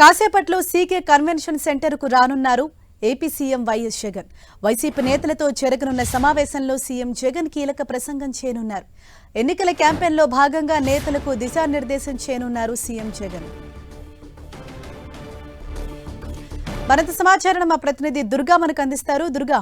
కాసేపట్లో CK convention సెంటర్కు రానున్నారు AP CM YS Jagan. YCP నేతలతో జరగనున్న సమావేశంలో సీఎం జగన్ కీలక ప్రసంగం చేయనున్నారు. ఎన్నికల క్యాంపెయిన్లో భాగంగా నేతలకు దిశానిర్దేశం చేయనున్నారు సీఎం జగన్. మరింత సమాచారం మా ప్రతినిధి దుర్గా మనకు అందిస్తారు. దుర్గా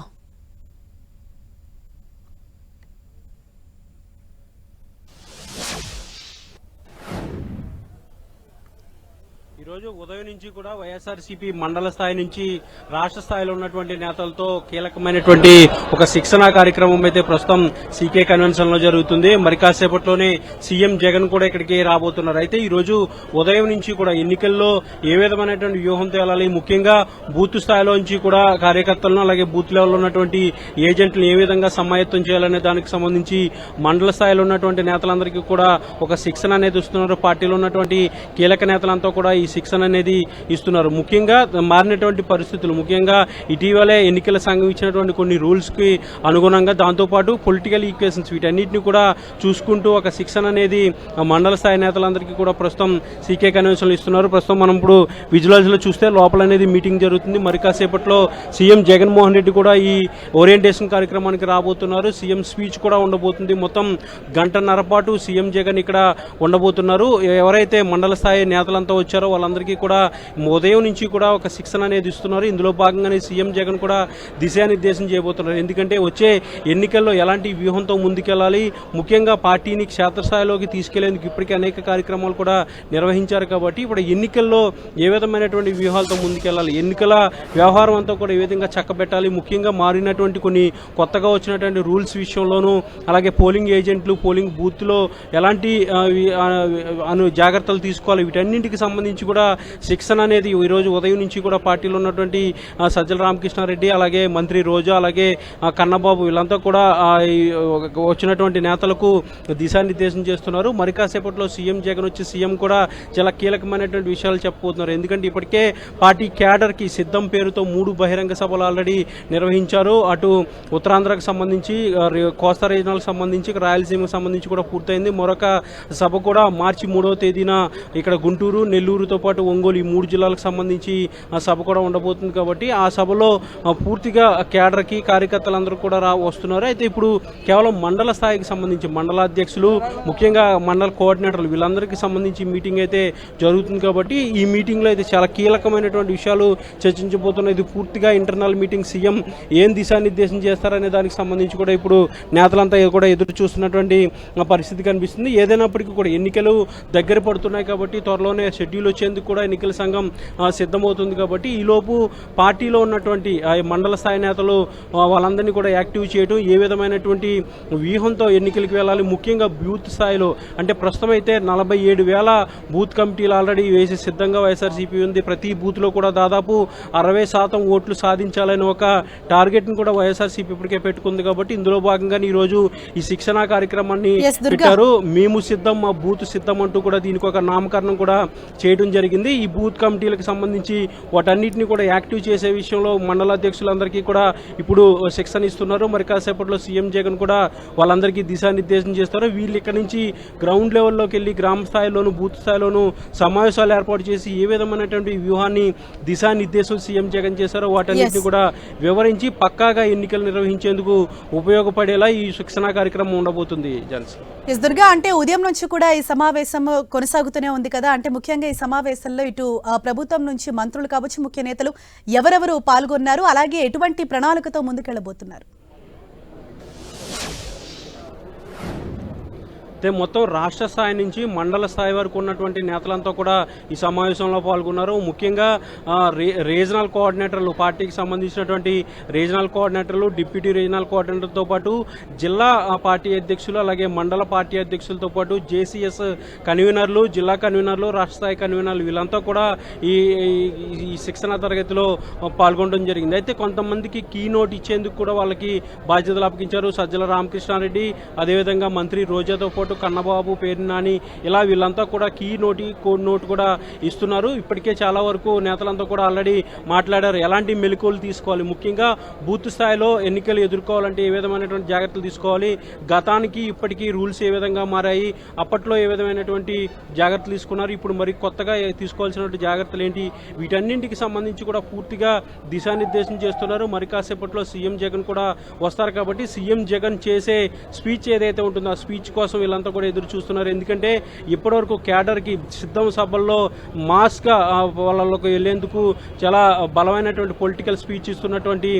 ఈరోజు ఉదయం నుంచి కూడా వైఎస్ఆర్సీపీ మండల స్థాయి నుంచి రాష్ట్ర స్థాయిలో ఉన్నటువంటి నేతలతో కీలకమైనటువంటి ఒక శిక్షణా కార్యక్రమం అయితే ప్రస్తుతం సీకే కన్వెన్షన్లో జరుగుతుంది. మరి కాసేపట్లోనే సీఎం జగన్ కూడా ఇక్కడికి రాబోతున్నారు. అయితే ఈ రోజు ఉదయం నుంచి కూడా ఎన్నికల్లో ఏ విధమైనటువంటి వ్యూహంతో వెళ్ళాలి ముఖ్యంగా బూత్ స్థాయిలో నుంచి కూడా కార్యకర్తలను అలాగే బూత్ లెవెల్లో ఉన్నటువంటి ఏజెంట్లను ఏ విధంగా సమాయత్తం చేయాలనే దానికి సంబంధించి మండల స్థాయిలో ఉన్నటువంటి నేతలందరికీ కూడా ఒక శిక్షణ అనేది ఇస్తున్నారు. పార్టీలో ఉన్నటువంటి కీలక నేతలంతా కూడా ఈ శిక్షణ అనేది ఇస్తున్నారు. ముఖ్యంగా మారినటువంటి పరిస్థితులు ముఖ్యంగా ఇటీవలే ఎన్నికల సంఘం ఇచ్చినటువంటి కొన్ని రూల్స్కి అనుగుణంగా దాంతోపాటు పొలిటికల్ ఈక్వేషన్స్ వీటన్నిటిని కూడా చూసుకుంటూ ఒక శిక్షణ అనేది మండల స్థాయి నేతలందరికీ కూడా ప్రస్తుతం సీకే కన్వెన్షన్లు ఇస్తున్నారు. ప్రస్తుతం మనం ఇప్పుడు విజువలైజ్లో చూస్తే లోపల అనేది మీటింగ్ జరుగుతుంది. మరి కాసేపట్లో సీఎం జగన్మోహన్ రెడ్డి కూడా ఈ ఓరియంటేషన్ కార్యక్రమానికి రాబోతున్నారు. సీఎం స్పీచ్ కూడా ఉండబోతుంది. మొత్తం గంటన్నర పాటు సీఎం జగన్ ఇక్కడ ఉండబోతున్నారు. ఎవరైతే మండల స్థాయి నేతలంతా వచ్చారో వాళ్ళందరికీ కూడా ఉదయం నుంచి కూడా ఒక శిక్షణ అనేది ఇస్తున్నారు. ఇందులో భాగంగానే సీఎం జగన్ కూడా దిశానిర్దేశం చేయబోతున్నారు. ఎందుకంటే వచ్చే ఎన్నికల్లో ఎలాంటి వ్యూహంతో ముందుకెళ్ళాలి? ముఖ్యంగా పార్టీని క్షేత్రస్థాయిలోకి తీసుకెళ్ళేందుకు ఇప్పటికే అనేక కార్యక్రమాలు కూడా నిర్వహించారు కాబట్టి ఇప్పుడు ఎన్నికల్లో ఏ విధమైనటువంటి వ్యూహాలతో ముందుకెళ్ళాలి? ఎన్నికల వ్యవహారం అంతా కూడా ఏ విధంగా చక్కబెట్టాలి? ముఖ్యంగా మారినటువంటి కొన్ని కొత్తగా వచ్చినటువంటి రూల్స్ విషయంలోనూ అలాగే పోలింగ్ ఏజెంట్లు పోలింగ్ బూత్లో ఎలాంటి అను జాగ్రత్తలు తీసుకోవాలి? వీటన్నింటికి సంబంధించి కూడా శిక్షణ అనేది ఈ రోజు ఉదయం నుంచి కూడా పార్టీలో ఉన్నటువంటి సజ్జల రామకృష్ణారెడ్డి అలాగే మంత్రి రోజా అలాగే కన్నబాబు వీళ్ళంతా కూడా వచ్చినటువంటి నేతలకు దిశానిర్దేశం చేస్తున్నారు. మరి కాసేపట్లో సీఎం జగన్ వచ్చి సీఎం కూడా చాలా కీలకమైనటువంటి విషయాలు చెప్పబోతున్నారు. ఎందుకంటే ఇప్పటికే పార్టీ క్యాడర్కి సిద్ధం పేరుతో మూడు బహిరంగ సభలు ఆల్రెడీ నిర్వహించారు. అటు ఉత్తరాంధ్రకు సంబంధించి కోస్తా రీజనల్కి సంబంధించి రాయలసీమకు సంబంధించి కూడా పూర్తయింది. మరొక సభ కూడా మార్చి మూడవ తేదీన ఇక్కడ గుంటూరు నెల్లూరుతో పాటు ఒంగోలు ఈ మూడు జిల్లాలకు సంబంధించి ఆ సభ కూడా ఉండబోతుంది కాబట్టి ఆ సభలో పూర్తిగా కేడర్కి కార్యకర్తలందరూ కూడా రా వస్తున్నారు. అయితే ఇప్పుడు కేవలం మండల స్థాయికి సంబంధించి మండలాధ్యక్షులు ముఖ్యంగా మండల కోఆర్డినేటర్లు వీళ్ళందరికీ సంబంధించి మీటింగ్ అయితే జరుగుతుంది కాబట్టి ఈ మీటింగ్లో అయితే చాలా కీలకమైనటువంటి విషయాలు చర్చించబోతున్నాయి. ఇది పూర్తిగా ఇంటర్నల్ మీటింగ్. సీఎం ఏం దిశానిర్దేశం చేస్తారనే దానికి సంబంధించి కూడా ఇప్పుడు నేతలంతా కూడా ఎదురు చూస్తున్నటువంటి పరిస్థితి కనిపిస్తుంది. ఏదైనప్పటికీ కూడా ఎన్నికలు దగ్గర పడుతున్నాయి కాబట్టి త్వరలోనే షెడ్యూల్ వచ్చేందుకు కూడా ఎన్నికల సంఘం సిద్ధమవుతుంది కాబట్టి ఈలోపు పార్టీలో ఉన్నటువంటి మండల స్థాయి నేతలు వాళ్ళందరినీ కూడా యాక్టివ్ చేయడం ఏ విధమైనటువంటి వ్యూహంతో ఎన్నికలకు వెళ్ళాలి ముఖ్యంగా బూత్ స్థాయిలో. అంటే ప్రస్తుతం అయితే నలభై ఏడు వేల బూత్ కమిటీలు ఆల్రెడీ వేసి సిద్ధంగా వైఎస్ఆర్సీపీ ఉంది. ప్రతి బూత్లో కూడా దాదాపు అరవై శాతం ఓట్లు సాధించాలని ఒక టార్గెట్ను కూడా వైఎస్ఆర్సీపీ ఇప్పటికే పెట్టుకుంది కాబట్టి ఇందులో భాగంగానే ఈరోజు ఈ శిక్షణా కార్యక్రమాన్ని. పెట్టారు. మేము సిద్ధం మా బూత్ సిద్ధం అంటూ కూడా దీనికి ఒక నామకరణం కూడా చేయడం జరిగింది. ఈ బూత్ కమిటీలకు సంబంధించి వాటన్నిటిని కూడా యాక్టివ్ చేసే విషయంలో మండల అధ్యక్షులందరికీ కూడా ఇప్పుడు శిక్షణ ఇస్తున్నారు. మరి కాసేపట్లో సీఎం జగన్ కూడా వాళ్ళందరికీ దిశానిర్దేశం చేస్తారు. వీళ్ళు ఇక్కడ నుంచి గ్రౌండ్ లెవెల్లోకి వెళ్ళి గ్రామ స్థాయిలోను బూత్ స్థాయిలోను సమావేశాలు ఏర్పాటు చేసి ఏ విధమైనటువంటి వ్యూహాన్ని దిశానిర్దేశం సీఎం జగన్ చేశారో వాటన్నిటిని. కూడా వివరించి పక్కాగా ఎన్నికలు నిర్వహించేందుకు ఉపయోగపడేలా ఈ శిక్షణా కార్యక్రమం ఉండబోతుంది జన్స్ దుర్గా అంటే ఉదయం నుంచి కూడా ఈ సమావేశం కొనసాగుతూనే ఉంది కదా. అంటే ముఖ్యంగా ఈ సమావేశంలో ఇటు ఆ, ప్రభుత్వం నుంచి మంత్రులు కావచ్చు ముఖ్య నేతలు ఎవరెవరు పాల్గొన్నారు అలాగే ఎటువంటి ప్రణాళికతో ముందుకెళ్ళబోతున్నారు అయితే మొత్తం రాష్ట్ర స్థాయి నుంచి మండల స్థాయి వరకు ఉన్నటువంటి నేతలంతా కూడా ఈ సమావేశంలో పాల్గొన్నారు. ముఖ్యంగా రీజనల్ కోఆర్డినేటర్లు పార్టీకి సంబంధించినటువంటి రీజనల్ కోఆర్డినేటర్లు డిప్యూటీ రీజనల్ కోఆర్డినేటర్తో పాటు జిల్లా పార్టీ అధ్యక్షులు అలాగే మండల పార్టీ అధ్యక్షులతో పాటు జేసీఎస్ కన్వీనర్లు జిల్లా కన్వీనర్లు రాష్ట్ర స్థాయి కన్వీనర్లు వీళ్ళంతా కూడా ఈ ఈ- ఈ శిక్షణ తరగతిలో పాల్గొనడం జరిగింది. అయితే కొంతమందికి కీ నోట్ ఇచ్చేందుకు కూడా వాళ్ళకి బాధ్యతలు అప్పగించారు సజ్జల రామకృష్ణారెడ్డి. అదేవిధంగా మంత్రి రోజాతో పాటు పాటు కన్నబాబు పేరు నాని ఇలా వీళ్ళంతా కూడా కీ నోటి కోడ్ నోట్ కూడా ఇస్తున్నారు. ఇప్పటికే చాలా వరకు నేతలంతా కూడా ఆల్రెడీ మాట్లాడారు. ఎలాంటి మెలకువలు తీసుకోవాలి? ముఖ్యంగా బూత్ స్థాయిలో ఎన్నికలు ఎదుర్కోవాలంటే ఏ విధమైనటువంటి జాగ్రత్తలు తీసుకోవాలి? గతానికి ఇప్పటికీ రూల్స్ ఏ విధంగా మారాయి? అప్పట్లో ఏ విధమైనటువంటి జాగ్రత్తలు తీసుకున్నారు? ఇప్పుడు మరి కొత్తగా తీసుకోవాల్సినటువంటి జాగ్రత్తలు ఏంటి? వీటన్నింటికి సంబంధించి కూడా పూర్తిగా దిశానిర్దేశం చేస్తున్నారు. మరి కాసేపట్లో సీఎం జగన్ కూడా వస్తారు కాబట్టి సీఎం జగన్ చేసే స్పీచ్ ఏదైతే ఉంటుందో ఆ స్పీచ్ కోసం వీళ్ళంతా కూడా ఎదురు చూస్తున్నారు. ఎందుకంటే ఇప్పటివరకు క్యాడర్కి సిద్ధం సభల్లో మాస్గా వాళ్ళకు వాళ్ళలోకి వెళ్ళేందుకు చాలా బలమైనటువంటి పొలిటికల్ స్పీచ్ ఇస్తున్నటువంటి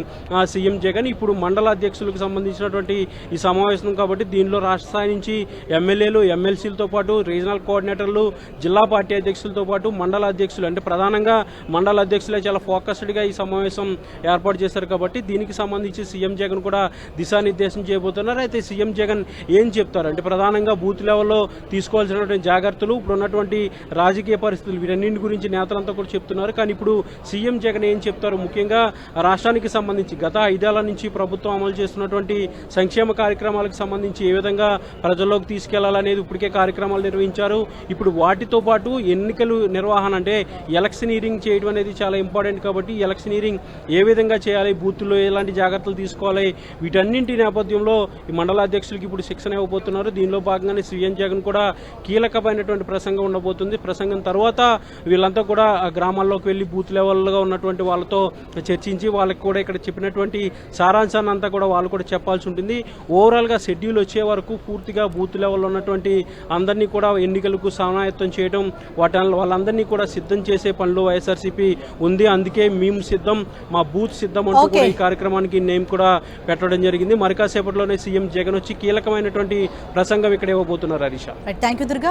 సీఎం జగన్ ఇప్పుడు మండల అధ్యక్షులకు సంబంధించినటువంటి ఈ సమావేశం కాబట్టి దీనిలో రాష్ట్ర స్థాయి నుంచి ఎమ్మెల్యేలు ఎమ్మెల్సీలతో పాటు రీజనల్ కోఆర్డినేటర్లు జిల్లా పార్టీ అధ్యక్షులతో పాటు మండల అధ్యక్షులు అంటే ప్రధానంగా మండల అధ్యక్షులే చాలా ఫోకస్డ్గా ఈ సమావేశం ఏర్పాటు చేశారు కాబట్టి దీనికి సంబంధించి సీఎం జగన్ కూడా దిశానిర్దేశం చేయబోతున్నారు. అయితే సీఎం జగన్ ఏం చెప్తారు? అంటే ప్రధానంగా బూత్ లెవెల్లో తీసుకోవాల్సినటువంటి జాగ్రత్తలు. ఇప్పుడు ఉన్నటువంటి రాజకీయ పరిస్థితులు వీటన్నింటి గురించి నేతలంతా కూడా చెప్తున్నారు. కానీ ఇప్పుడు సీఎం జగన్ ఏం చెప్తారు? ముఖ్యంగా రాష్ట్రానికి సంబంధించి గత ఐదేళ్ళ నుంచి ప్రభుత్వం అమలు చేస్తున్నటువంటి సంక్షేమ కార్యక్రమాలకు సంబంధించి ఏ విధంగా ప్రజల్లోకి తీసుకెళ్ళాలనేది ఇప్పటికే కార్యక్రమాలు నిర్వహించారు. ఇప్పుడు వాటితో పాటు ఎన్నికలు నిర్వహణ అంటే ఎలక్షనీరింగ్ చేయడం అనేది చాలా ఇంపార్టెంట్ కాబట్టి ఎలక్షనీరింగ్ ఏ విధంగా చేయాలి బూత్లో ఎలాంటి జాగ్రత్తలు తీసుకోవాలి వీటన్నింటి నేపథ్యంలో ఈ మండల అధ్యక్షులకి ఇప్పుడు శిక్షణ ఇవ్వబోతున్నారు. దీనిలో భాగంగానే సీఎం జగన్ కూడా కీలకమైనటువంటి ప్రసంగం ఉండబోతుంది. ప్రసంగం తర్వాత వీళ్ళంతా కూడా గ్రామాల్లోకి వెళ్ళి బూత్ లెవెల్గా ఉన్నటువంటి వాళ్ళతో చర్చించి వాళ్ళకి కూడా ఇక్కడ చెప్పినటువంటి సారాంశాన్ని అంతా కూడా వాళ్ళు కూడా చెప్పాల్సి ఉంటుంది. ఓవరాల్గా షెడ్యూల్ వచ్చే వరకు పూర్తిగా బూత్ లెవెల్లో ఉన్నటువంటి అందరినీ కూడా ఎన్నికలకు సమాయత్తం చేయడం వాటి వాళ్ళందరినీ కూడా సిద్ధం చేసే పనులు వైఎస్ఆర్సీపీ ఉంది. అందుకే మేము సిద్ధం మా బూత్ సిద్ధం అంటూ. కూడా ఈ కార్యక్రమానికి నేమ్ కూడా పెట్టడం జరిగింది. మరి కాసేపట్లోనే సీఎం జగన్ వచ్చి కీలకమైనటువంటి ప్రసంగం ఇక్కడ ఇవ్వబోతున్నారు హరీష. Thank you Durga